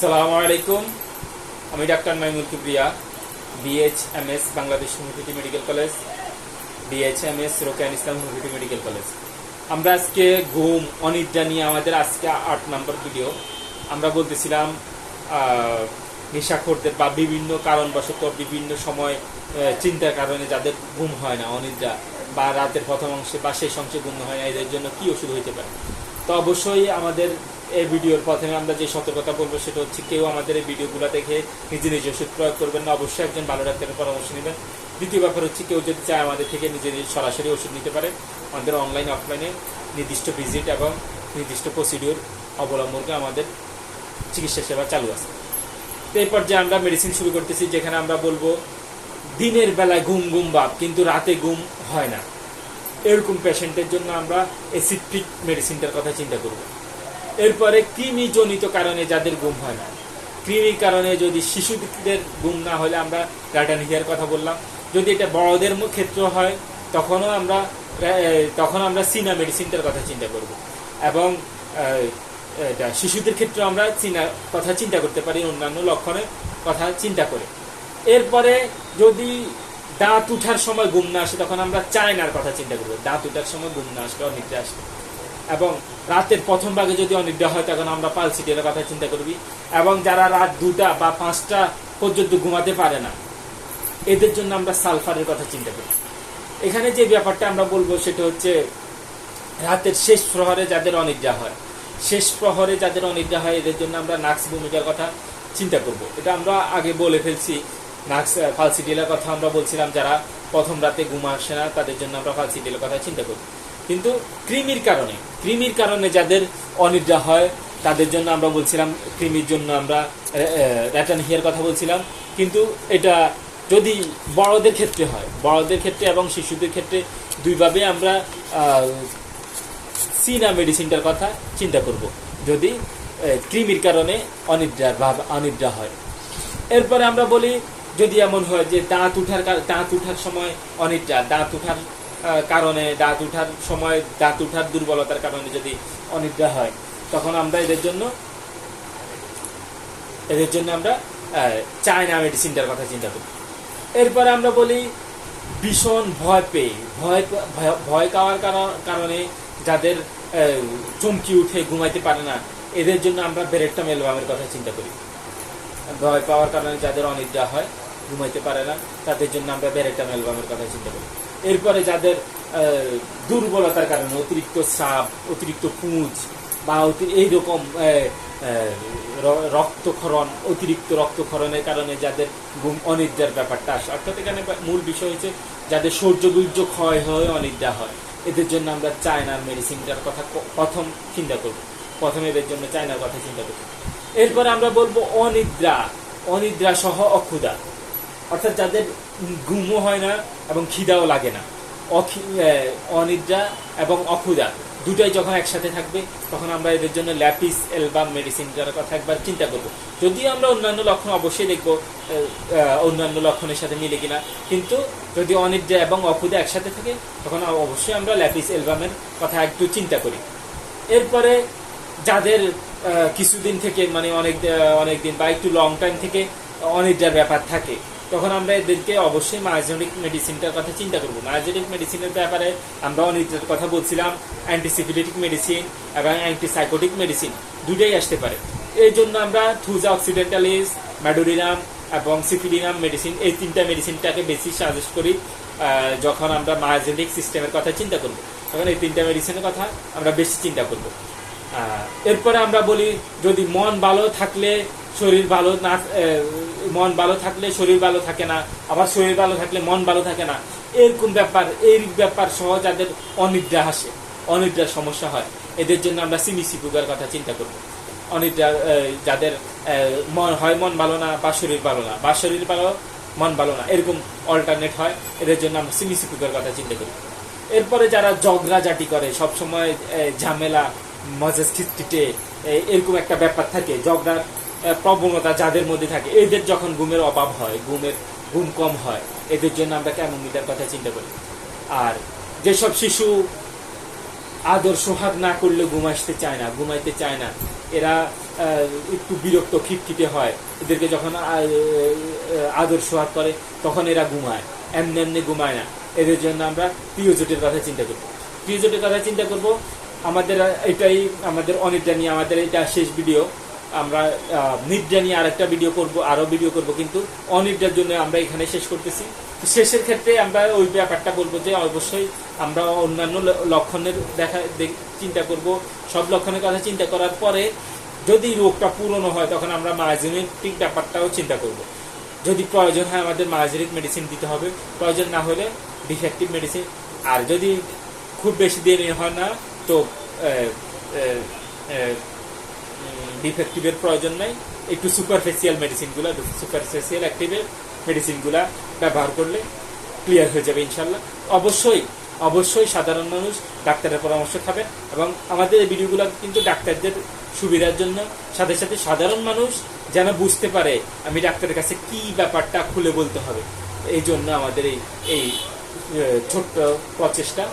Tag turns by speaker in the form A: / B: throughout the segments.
A: সালামু আলাইকুম। আমি ডাক্তার Maimul Kibria BH M S Bangladesh homeopathy medical college BH M S রোকেন ইসলাম হোমিওপ্যাথি মেডিকেল কলেজ আমরা আজকে ঘুম, অনিদ্রা নিয়ে আমাদের আজকে আট নম্বর ভিডিও আমরা বলতেছিলাম নেশাখোরদের বা বিভিন্ন কারণবশত বিভিন্ন সময় চিন্তার কারণে যাদের ঘুম হয় না, অনিদ্রা বা রাতের প্রথম অংশে বা শেষ অংশে ঘুম হয় না, এদের জন্য কি ওষুধ হইতে পারে? তো অবশ্যই আমাদের এই ভিডিওর প্রথমে আমরা যে সতর্কতা বলব সেটা হচ্ছে কেউ আমাদের এই ভিডিওগুলো দেখে নিজে নিজে ওষুধ প্রয়োগ করবেন না, অবশ্যই একজন ভালো ডাক্তারের পরামর্শ নেবেন। দ্বিতীয় ব্যাপার হচ্ছে কেউ যদি চায় আমাদের থেকে নিজে নিজে সরাসরি ওষুধ নিতে পারে, আমাদের অনলাইন অফলাইনে নির্দিষ্ট ভিজিট এবং নির্দিষ্ট প্রসিডিওর অবলম্বন করে আমাদের চিকিৎসা সেবা চালু আছে। তো এই পর্যায়ে আমরা মেডিসিন শুরু করতেছি, যেখানে আমরা বলব দিনের বেলায় ঘুম ঘুম ভাব, কিন্তু রাতে ঘুম হয় না। এরকম পেশেন্টের জন্য আমরা এসিট্রিক মেডিসিনটার কথা চিন্তা করব। এরপরে কৃমি জনিত কারণে যাদের ঘুম হয় না। কৃমির কারণে যদি শিশুদের ঘুম না হলে আমরা রাটানিহিয়ার কথা বললাম। যদি এটা বড়দের ক্ষেত্র হয়, তখনও আমরা তখন আমরা সিনা মেডিসিনটার কথা চিন্তা করব। এবং এটা শিশুদের ক্ষেত্রে আমরা চীনা কথা চিন্তা করতে পারি, অন্যান্য লক্ষণের কথা চিন্তা করে। এরপরে যদি দাঁত উঠার সময় ঘুম না আসে, তখন আমরা চায়নার কথা চিন্তা করব। দাঁত উঠার সময় ঘুম না আসলে অনিদ্রা আসবে এবং রাতের প্রথম ভাগে যদি অনিদ্রা হয়, তখন আমরা পালসিটির কথা চিন্তা করবি। এবং যারা রাত দুটা বা পাঁচটা পর্যন্ত ঘুমাতে পারে না, এদের জন্য আমরা সালফারের কথা চিন্তা করি। এখানে যে ব্যাপারটা আমরা বলব, সেটা হচ্ছে রাতের শেষ প্রহরে যাদের অনিদ্রা হয়, শেষ প্রহরে যাদের অনিদ্রা হয়, এদের জন্য আমরা নাক্স ভূমিকার কথা চিন্তা করব। এটা আমরা আগে বলে ফেলছি। নাক্স ফালসিডিলের কথা আমরা বলছিলাম, যারা প্রথম রাতে ঘুম আসে না, তাদের জন্য আমরা ফালসিডিলের কথা চিন্তা করব কিন্তু কৃমির কারণে কৃমির কারণে যাদের অনিদ্রা হয়, তাদের জন্য আমরা বলছিলাম, কৃমির জন্য আমরা র্যাটানহিয়ার কথা বলছিলাম। কিন্তু এটা যদি বড়দের ক্ষেত্রে হয়, বড়দের ক্ষেত্রে এবং শিশুদের ক্ষেত্রে দুইভাবে আমরা সিনা মেডিসিনটার কথা চিন্তা করব। যদি কৃমির কারণে অনিদ্রার ভাব, অনিদ্রা হয়। এরপরে আমরা বলি যদি এমন হয় যে দাঁত উঠার দাঁত উঠার সময় অনিদ্রা, দাঁত উঠার কারণে, দাঁত উঠার সময় দাঁত উঠার দুর্বলতার কারণে যদি অনিদ্রা হয়, তখন আমরা এদের জন্য এদের জন্য আমরা চায়না মেডিসিনটার কথা চিন্তা করি। এরপরে আমরা বলি ভীষণ ভয় পেয়ে, ভয় ভয়- পাওয়ার কারণ- যাদের চমকি উঠে ঘুমাইতে পারে না, এদের জন্য আমরা বেরেকটা মেলবামের কথা চিন্তা করি। ভয় পাওয়ার কারণে যাদের অনিদ্রা হয় ঘুমাইতে পারে না, তাদের জন্য আমরা বেরেকটা অ্যালবামের কথা চিন্তা করি। এরপরে যাদের দুর্বলতার কারণে অতিরিক্ত সাপ অতিরিক্ত পুঁজ বা এইরকম রক্তক্ষরণ, অতিরিক্ত রক্তক্ষরণের কারণে যাদের ঘুম অনিদ্রার ব্যাপারটা আসে। অর্থাৎ এখানে মূল বিষয় হচ্ছে যাদের সূর্য বীর্য ক্ষয় হয়ে, অনিদ্রা হয়। এদের জন্য আমরা চায়নার মেডিসিনটার কথা প্রথম চিন্তা করব। প্রথমে এদের জন্য চায়নার কথা চিন্তা করব। এরপরে আমরা বলব অনিদ্রা। অনিদ্রা সহ অক্ষুধা। অর্থাৎ যাদের ঘুমও হয় না এবং খিদাও লাগে না। অনিদ্রা এবং অক্ষুধা দুটাই যখন একসাথে থাকবে, তখন আমরা এদের জন্য ল্যাপিস এলবাম মেডিসিনটার কথা একবার চিন্তা করব। যদিও আমরা অন্যান্য লক্ষণ অবশ্যই দেখব অন্যান্য লক্ষণের সাথে মিলে কিনা। কিন্তু যদি অনিদ্রা এবং অক্ষুধা একসাথে থাকে, তখন অবশ্যই আমরা ল্যাপিস এলবামের কথা একটু চিন্তা করি। এরপরে যাদের কিছুদিন থেকে মানে অনেক অনেক দিন বা একটু লং টাইম থেকে অনিদ্রার ব্যাপার থাকে তখন আমরা এদেরকে অবশ্যই মায়োজেনিক মেডিসিনটার কথা চিন্তা করব। মায়োজেনিক মেডিসিনের ব্যাপারে আমরা অনিদ্রার কথা বলছিলাম অ্যান্টিসিপিলিটিক মেডিসিন এবং অ্যান্টিসাইকোটিক মেডিসিন দুটোই আসতে পারে। এই জন্য আমরা থুজা অক্সিডেন্টালিস ম্যাডোরিনাম এবং সিফিলিনাম মেডিসিন এই তিনটা মেডিসিনটাকে বেশি সাজেস্ট করি যখন আমরা মায়োজেনিক সিস্টেমের কথা চিন্তা করব। তখন এই তিনটা মেডিসিনের কথা আমরা বেশি চিন্তা করব। এরপরে আমরা বলি, যদি মন ভালো থাকলে, শরীর ভালো না মন ভালো থাকলে শরীর ভালো থাকে না আবার শরীর ভালো থাকলে মন ভালো থাকে না এরকম ব্যাপার এই ব্যাপার সহ যাদের অনিদ্রা আসে অনিদ্রার সমস্যা হয় এদের জন্য আমরা সিমিসি পুগার কথা চিন্তা করব। অনিদ্রা যাদের মন হয় মন ভালো না বা শরীর ভালো না বা শরীর ভালো মন ভালো না এরকম অল্টারনেট হয় এদের জন্য আমরা সিমিসি পুগার কথা চিন্তা করি। এরপরে যারা জাটি করে সবসময় ঝামেলা মজাজ খিটখিটে এরকম একটা ব্যাপার থাকে ঝগড়ার এ, প্রবণতা যাদের মধ্যে থাকে, এদের যখন ঘুমের অভাব হয়, ঘুমের ঘুম কম হয়, এদের জন্য আমরা কেমন মিটার কথা চিন্তা করি? আর যেসব শিশু আদর সোহাগ না করলে ঘুম আসতে চায় না, ঘুমাইতে চায় না, এরা একটু বিরক্ত, খিটখিটে হয়, এদেরকে যখন আদর সোহাগ করে, তখন এরা ঘুমায়, এমনি এমনি ঘুমায় না। এদের জন্য আমরা প্রিয় জোটের কথা চিন্তা করব প্রিয় জোটের কথা চিন্তা করব, আমাদের এটাই আমাদের অনেকটা নিয়ে, আমাদের এটা শেষ ভিডিও আমরা নিদ্রা নিয়ে আরেকটা ভিডিও করব আরও ভিডিও করব, কিন্তু অনিদ্রার জন্য আমরা এখানে শেষ করতেছি। শেষের ক্ষেত্রে আমরা ওই ব্যাপারটা বলব যে অবশ্যই আমরা অন্যান্য লক্ষণের দেখা চিন্তা করব। সব লক্ষণের কথা চিন্তা করার পরে যদি রোগটা পুরনো হয়, তখন আমরা মার্জিনেটিক ব্যাপারটাও চিন্তা করব। যদি প্রয়োজন হয় আমাদের মার্জিনিক মেডিসিন দিতে হবে। প্রয়োজন না হলে ডিফেক্টিভ মেডিসিন আর যদি খুব বেশি দেরি হয় না, তো ডিফেক্টিভের প্রয়োজন নাই। একটু সুপারফেসিয়াল মেডিসিনগুলো সুপারফেসিয়াল অ্যাক্টিভের মেডিসিনগুলো ব্যবহার করলে ক্লিয়ার হয়ে যাবে ইনশাল্লাহ অবশ্যই অবশ্যই সাধারণ মানুষ ডাক্তারের পরামর্শ খাবেন এবং আমাদের এই ভিডিওগুলো কিন্তু ডাক্তারদের সুবিধার জন্য। সাথে সাথে সাধারণ মানুষ যেন বুঝতে পারে আমি ডাক্তারের কাছে কি ব্যাপারটা খুলে বলতে হবে। এই জন্য আমাদের এই এই ছোট্ট প্রচেষ্টা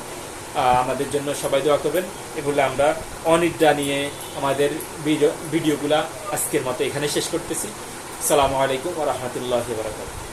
A: আমাদের জন্য সবাই দোয়া করবেন। এগুলো আমরা অনিদ্রা নিয়ে আমাদের ভিডিও ভিডিওগুলা আজকের মতো এখানে শেষ করতেছি। সালামু আলাইকুম রহমতুল্লাহ বারাকাতুহু।